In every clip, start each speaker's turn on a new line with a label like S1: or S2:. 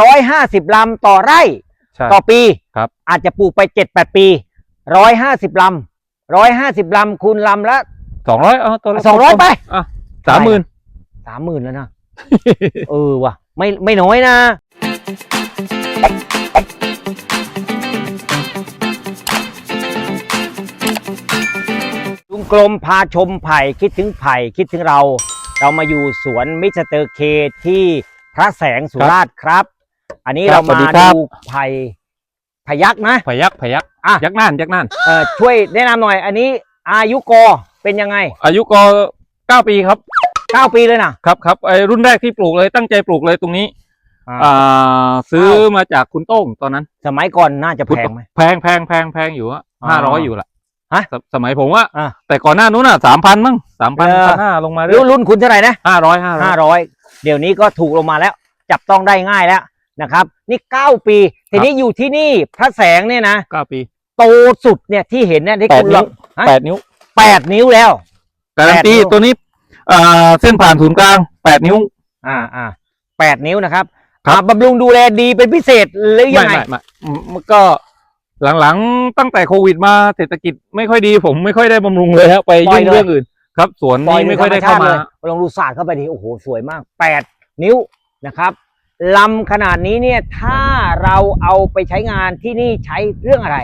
S1: ร้อยห้าสิบลำต่อไร่
S2: ใช่
S1: ต่อปี
S2: ครับ
S1: อาจจะปลูกไปเจ็ดแปดปีร้อยห้าสิบลำร้อยห้าสิบลำคูณลำละ
S2: สองร้อยเอาตัวละ
S1: สองร้อยไป
S2: อะสามหมื่น
S1: สามหมื่นแล้วนะ เออว่ะ ไม่ไม่น้อยนะ ลุงกลมพาชมไผ่คิดถึงไผ่คิดถึงเรา เรามาอยู่สวนมิสเตอร์เคที่พระแสงสุราษฎร์ครับ อันนี้
S2: ครั
S1: เรา
S2: บสวั
S1: มา
S2: สดีครับ
S1: ดูไผ่พยักนะ
S2: พยักพยัก
S1: อะ
S2: ยักษ์น่านยักษ์น่าน
S1: เออช่วยแนะนำหน่อย อันนี้อายุกอเป็นยังไง
S2: อายุก็เก้าปีครับ
S1: เก้าปีเลยนะครับ
S2: ครับไอรุ่นแรกที่ปลูกเลยตั้งใจปลูกเลยตรงนี้ อ่าซื้อมาจากคุณโต้งตอนนั้น
S1: สมัยก่อนน่าจะแพงไหม
S2: แพงแพงแพงแพงอยู่อะ
S1: อ่า
S2: ห้าร้อยอยู่ละ
S1: ฮะ
S2: สสมัยผมว่า
S1: อะ
S2: แต่ก่อนหน้านู้นอะสามพันมั้งสามพัน
S1: เออ
S2: ห้าลงมาเรื่
S1: รุ่
S2: อนย
S1: รุ่นคุณเท่าไหร่นะ
S2: ห้าร้อยห้าร้อย
S1: ห้าร้อยเดี๋ยวนี้ก็ถูกลงมาแล้ว จับต้องได้ง่ายแล้ว นะครับ นี่เก้าปี ทีนี้อยู่ที่นี่พระแสงเนี่ยนะ
S2: เก้าปี
S1: โตสุดเนี่ยที่เห็นเนี่ยที่
S2: แปด
S1: คุณ
S2: นิ้
S1: ล
S2: ว
S1: องฮะ
S2: แปดนิ้ว
S1: แปดนิ้วแล้ว
S2: การันตี
S1: แปดนิ้ว
S2: ตัวนี้อ่าเส้นผ่านศูนย์กลางแปดนิ้ว
S1: อ่าอ่าแปดนิ้วนะครับ
S2: ครับ
S1: อ่าบำรุงดูแลดีเป็นพิเศษหรือยังไง
S2: ไม่ไม่อืมมันก็หลังๆตั้งแต่โควิดมาเศรษฐกิจไม่ค่อยดีผมไม่ค่อยได้บำรุงเลยฮะไป
S1: ปล่
S2: ยุ่
S1: อย
S2: ง
S1: เลย
S2: เรื่องอื่น ครับ สวน
S1: ปล่อย
S2: นี้
S1: ใน
S2: ไม่
S1: ธ
S2: ค่
S1: ร
S2: อย
S1: รม
S2: ได้
S1: ชา
S2: เข้า
S1: ติเล
S2: มาย
S1: ลองดูศาสตร์เข้าไปดิโอ้โหสวยมากแปดนิ้วนะครับ ลำขนาดนี้เนี่ยถ้าเราเอาไปใช้งานที่นี่ใช้เรื่องอะไร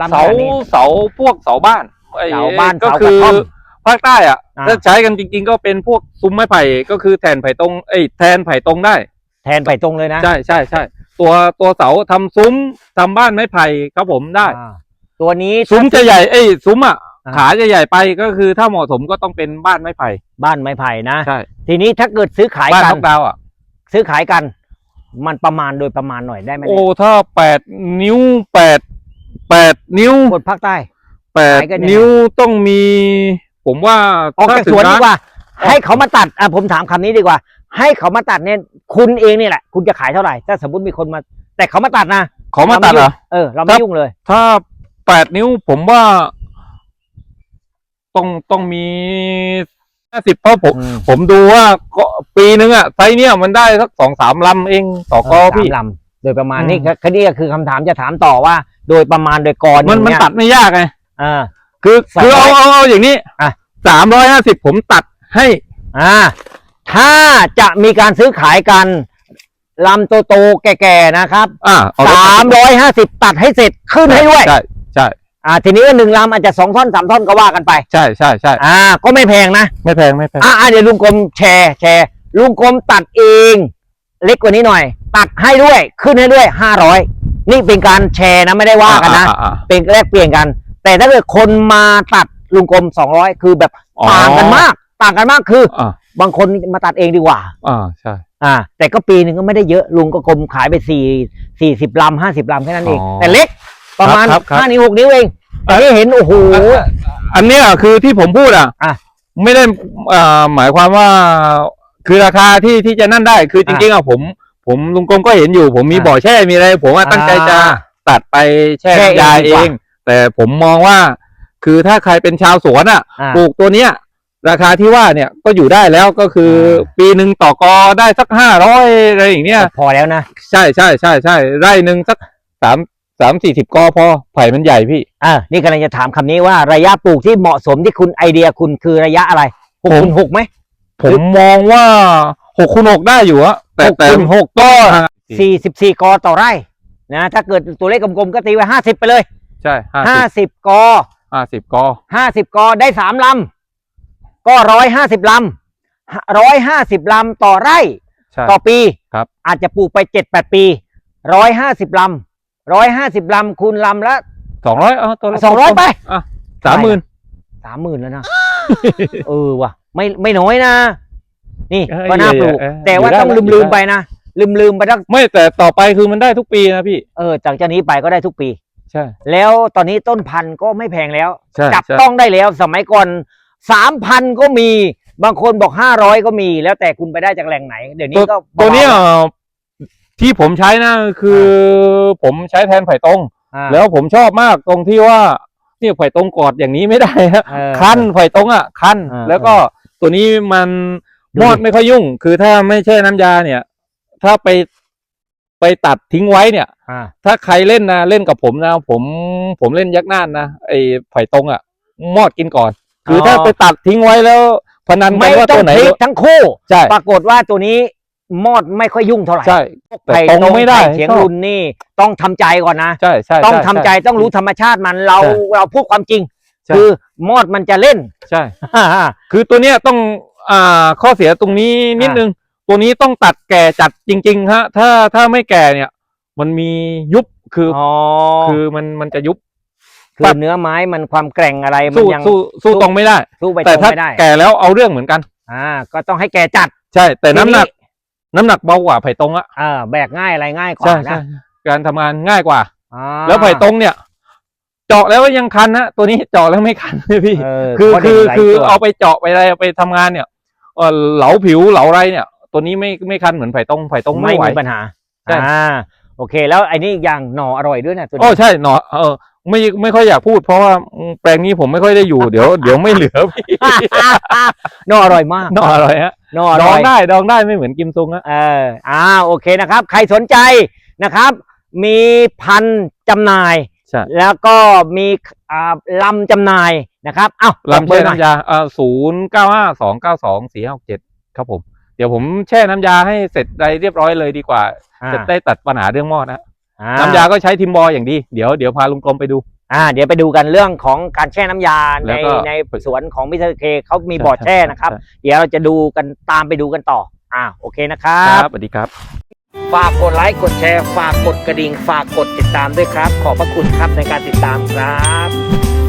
S1: ลำข
S2: เสา
S1: นาดนี้
S2: เสาพวกเสาบ้านไอ้
S1: เสาบ้าน
S2: ก็
S1: เสากระ
S2: คือ
S1: ท่อม
S2: ภาคใต้อะ
S1: อ่า
S2: ถ้าใช้กันจริง ๆ ก็เป็นพวกซุ้มไม้ไผ่ก็คือแทนไผ่ตรงเอ้ยแทนไผ่ตรงได้
S1: แทนไปตรงเลยนะ
S2: ใช่ใช่ใช่ตัวตัวเสาทำซุ้มทำบ้านไม้ไผ่ครับผมได้
S1: อ่าตัวนี้
S2: ซุ้มจะใหญ่เอ้ยซุ้มอะ
S1: อ่า
S2: ขาจะใหญ่ไปก็คือถ้าเหมาะสมก็ต้องเป็นบ้านไม้ไผ่
S1: บ้านไม้ไผ่นะ
S2: ใช่
S1: ทีนี้ถ้าเกิดซื้อขาย
S2: บ้าน
S1: กัน
S2: ท็อปดาวอะ
S1: ซื้อขายกัน มันประมาณโดยประมาณหน่อยได้ไหม
S2: โอ้ถ้าแปดนิ้วแปดแปดนิ้ว
S1: คนภาคใต้
S2: แปด
S1: ขายกันยังไง
S2: นิ้วต้องมี ผมว่า
S1: ออกจากสวนดีกว่า
S2: ออก
S1: ให้เขามาตัดอะผมถามคำนี้ดีกว่า ให้เขามาตัดเนี่ยคุณเองนี่แหละ คุณจะขายเท่าไหร่ ถ้าสมมติมีคนมา แต่เขามาตัดนะ
S2: ขอมาตัดเหรอ
S1: เออเราไม่ยุ่งเลย
S2: ถ้าแปดนิ้วผมว่า ต้องต้องมี ห้าสิบเพราะผม
S1: อืม
S2: ผมดูว่าก็ปีนึงอะไซส์เนี้ยมันได้สักสองสามลำเองต่อกอพี่
S1: สามลำโดยประมาณ
S2: อืม
S1: นี่ก็ก็นี่ก็คือคำถามจะถามต่อว่า โดยประมาณโดยกร
S2: มันมัน
S1: เย
S2: ตัดไม่ยากไง
S1: อ่า
S2: คือ
S1: สอง
S2: คือ
S1: ร้
S2: เอา
S1: อย
S2: เอาเอาอย่างนี้
S1: อะ
S2: สามร้อยห้าสิบผมตัดให้
S1: อ่า ถ้าจะมีการซื้อขายกันลำโตๆแก่ๆนะครับ
S2: อ่าเอไป
S1: สามร้อยห้าสิบตัดให้เสร็จขึ้นให้ด้วย
S2: ใช่ใช่
S1: อ่าทีนี้ก็หนึ่งลำอาจจะสองท่อนสามท่อนก็ว่ากันไป
S2: ใช่ใช่ใช่
S1: อ่า ก็ไม่แพงนะ
S2: ไม่แพงไม่แพง
S1: อ่าเดี๋ยวลุงกรมแชร์แชร์ลุงกรมตัดเอง เล็กกว่านี้หน่อย ตัดให้ด้วยขึ้นให้ด้วยห้าร้อยนี่เป็นการแชร์นะไม่ได้ว่ากันนะ
S2: อ่าอ่า
S1: เป็นแลกเปลี่ยนกัน แต่ถ้าเกิดคนมาตัดลุงกรมสองร้อยคือแบบ
S2: อ๋อ
S1: ต่างกันมาก ต่างกันมากคือ
S2: อ่า
S1: บางคนมาตัดเองดีกว่า
S2: อ่าใช่
S1: อ่า แต่ก็ปีหนึ่งก็ไม่ได้เยอะลุงก็กรมขายไปสี่สี่สิบลำห้าสิบลำแค่นั้นเอง
S2: อ๋อ
S1: แต่เล็ก ประมาณ
S2: ครับครับ
S1: ห้านิ้วหกนิ้วเองแต่ที่เห็นโอ้โห
S2: อันเนี้ยคือที่ผมพูดอะ
S1: อะ
S2: ไม่ได้อ่าหมายความว่า คือราคาที่ที่จะนั่นได้ คือจริงๆอะผม ผมลุงกรมก็เห็นอยู่ ผมมี
S1: อะ
S2: บ่อแช่มีอะไร ผมว่าตั้งใจจะ
S1: อ่า
S2: ตัดไปแช่
S1: แช่เอง
S2: ยา
S1: ดี
S2: เอก
S1: ว่า
S2: ง แต่ผมมองว่า คือถ้าใครเป็นชาวสวนอะ
S1: อ่า
S2: ปลูกตัวเนี้ย ราคาที่ว่าเนี่ยก็อยู่ได้แล้วก็คืออาปีหนึ่งต่อกอได้สักห้าร้อยอะไรอย่างเนี้ย
S1: พอแล้วนะ
S2: ใช่ใช่ใช่ใช่ไร่หนึ่งสักสาม สามสี่สิบกอพอไผ่มันใหญ่พี่
S1: อ่านี่กำลังจะถามคำนี้ว่าระยะปลูกที่เหมาะสมที่คุณไอเดียคุณคือระยะอะไรหก
S2: ผม
S1: คูณหกไหม
S2: ผมมองว่าหกคูณหกได้อยู่อะแต่
S1: หก
S2: แต่
S1: คูณหก
S2: ก็
S1: สี่สิบสี่กอต่อไร่นะถ้าเกิดตัวเลขกลมๆก็ตีไว้ห้าสิบไปเลย
S2: ใช่ห้า
S1: ห้า
S2: สิบ
S1: สิบกอ
S2: ห้าสิบกอ
S1: ห้าสิบกอได้สามลำก็ร้อยห้าสิบลำร้อยห้าสิบลำต่อไร่
S2: ใช่
S1: ต่อปี
S2: ครับ
S1: อาจจะปลูกไปเจ็ดแปดปีร้อยห้าสิบลำ ร้อยห้าสิบลำคูณลำละ
S2: สองร้อยเอาตัวละ
S1: สองร้อยไป
S2: อะสามหมื่น
S1: สามหมื่นแล้วนะ เออว่ะ ไม่ไม่น้อยนะ นี่
S2: เอ้ย
S1: ก็น่าปลูก
S2: เออ
S1: แต่ว่า
S2: อยู่ได้
S1: ต้องลืม
S2: อยู่
S1: ลืม
S2: ได้
S1: ไปนะ ลืมลืมไปทั้ง
S2: ไม่แต่ต่อไปคือมันได้ทุกปีนะพี่
S1: เออจากจากนี้ไปก็ได้ทุกปี
S2: ใช่
S1: แล้วตอนนี้ต้นพันธุ์ก็ไม่แพงแล้ว
S2: ใช่
S1: จับ
S2: ใช่
S1: ต้องได้แล้วสมัยก่อนสามพันก็มี บางคนบอกห้าร้อยก็มี แล้วแต่คุณไปได้จากแหล่งไหน เดี๋ยวนี้
S2: ตัว
S1: ก็
S2: ตัวเนี้ย
S1: บา
S2: ที่ผมใช้นะคือผมใช้แทนไผ่ตรง
S1: ๆอ่า
S2: แล้วผมชอบมากตรงที่ว่าเนี่ยไผ่ตรงกอดอย่างนี้ไม่ได้ฮะ
S1: เออ
S2: คันไผ่ตรงอะคัน
S1: เออ
S2: แล้วก็ตัวนี้มัน
S1: ดู
S2: มอด
S1: ดิ
S2: ไม่ค่อยยุ่ง คือถ้าไม่ใช่น้ำยาเนี่ย ถ้าไปไปตัดทิ้งไว้เนี่ย
S1: อ่า
S2: ถ้าใครเล่นนะเล่นกับผมนะ ผมผมเล่นยักษ์น่านนะไอ้ไผ่ตรงอะ มอดกินก่อน คืออ
S1: อ
S2: ถ้าไปตัดทิ้งไว้แล้ว พนันกั
S1: ไม่
S2: นว่า
S1: ต้อ
S2: ตั
S1: ง
S2: วไหน
S1: พลิกทั้งคู่
S2: ใช่
S1: ปรากฏว่าตัวนี้ มอดไม่ค่อยยุ่งเท่าไหร่
S2: ใช่ แต่
S1: ไผ่
S2: ตรงไม่ได้
S1: ผ่เสียง
S2: ชอบ
S1: รุนนี่ต้องทำใจก่อนนะ
S2: ใช่ใช่
S1: ต้อง
S2: ช่
S1: ทำใจต้องรู้ธรรมชาติมันเรา
S2: ใช่
S1: เราพูดความจริง
S2: ใช่
S1: คือมอดมันจะเล่น
S2: ใช่คือตัวเนี้ยต้องอ่าข้อเสียตรงนี้นิดนึง ตัวนี้ต้องตัดแก่จัดจริง ๆ ฮะ ถ้าถ้าไม่แก่เนี่ย มันมียุบคืออ
S1: อ๋อ
S2: คือมันมันจะยุบ
S1: คือเนื้อไม้มันความแกร่งอะไรมัน
S2: สู้
S1: ยัง
S2: สู้สู้ตรงไม่ได้
S1: สู้ไปต
S2: แต่
S1: รง
S2: ถ้า
S1: ไม่ได้
S2: แก่แล้วเอาเรื่องเหมือนกัน
S1: อ่า ก็ต้องให้แกจัด
S2: ใช่ แต่น้ำหนัก
S1: ที
S2: น้ำหนักเบากว่าไผ่ตรงอะ
S1: เออแบกง่ายอะไรง่ายกว่า
S2: ใช่
S1: นะ
S2: ใช่การทำงานง่ายกว่า
S1: อ่า
S2: แล้วไผ่ตรงเนี่ย เจาะแล้วยังคันนะตัวนี้เจาะแล้วไม่คันเลยพี่
S1: เออ
S2: คือ
S1: เพราะ
S2: คือ
S1: ด็กหลาย
S2: คือ
S1: ตัว
S2: เอาไปเจาะไปอะไรไปทำงานเนี่ยเอ่อเหลาผิวเหลาอะไรเนี่ย ตัวนี้ไม่ไม่คันเหมือนไผ่ตรงไผ่ตรง
S1: ไม่
S2: ไม่ไหว
S1: มีปัญหา
S2: ใช่
S1: อ่าโอเค แล้วไอ้นี่อย่างหน่ออร่อยด้วยนะตัว
S2: โอ้
S1: นี้
S2: ใช่หนอเออ ไม่ไม่ค่อยอยากพูดเพราะว่าแปลงนี้ผมไม่ค่อยได้อยู่ เดี๋ยวเดี๋ยวไม่เหลือพี่
S1: หน่ออร่อยมาก
S2: หนออร่อยฮะ
S1: หน่ออ
S2: ด
S1: ร่
S2: อ
S1: องย
S2: ได้ดองได้ไม่เหมือนกิมซุงฮะ
S1: เอออ่าโอเคนะครับ ใครสนใจนะครับ มีพันธุ์จำหน่าย
S2: ใช่
S1: แล้วก็มีอ่าลำจำหน่ายนะครับเอ้า
S2: ลำ
S1: เบอ
S2: แช่
S1: ร์หน่อย
S2: น้ำยาเอ่อศูนย์เก้าห้าสองเก้าสองสี่ห้าเจ็ดครับผม เดี๋ยวผมแช่น้ำยาให้เสร็จได้เรียบร้อยเลยดีกว่า
S1: อ่า
S2: จะได้ตัดปัญหาเรื่องหม้อนะ
S1: อ่
S2: น้ำยาก็ใช้ทิมบออย่างดี เดี๋ยวเดี๋ยวพาลุงกรมไปดู
S1: อ่า เดี๋ยวไปดูกันเรื่องของการแช่น้ำยา
S2: แล้
S1: ใน
S2: วก็
S1: ในสวนของมิสเตอร์เคเขามีบ่อแช่นะครับ
S2: ใช่
S1: เดี๋ยวเราจะดูกันตามไปดูกันต่อ อ่าโอเคนะครั
S2: ใช่
S1: บ
S2: ครับสวัสดีครับ
S1: ฝากกดไลค์กดแชร์ฝากกดกระดิ่ง ฝากกดติดตามด้วยครับ ขอบพระคุณครับในการติดตามครับ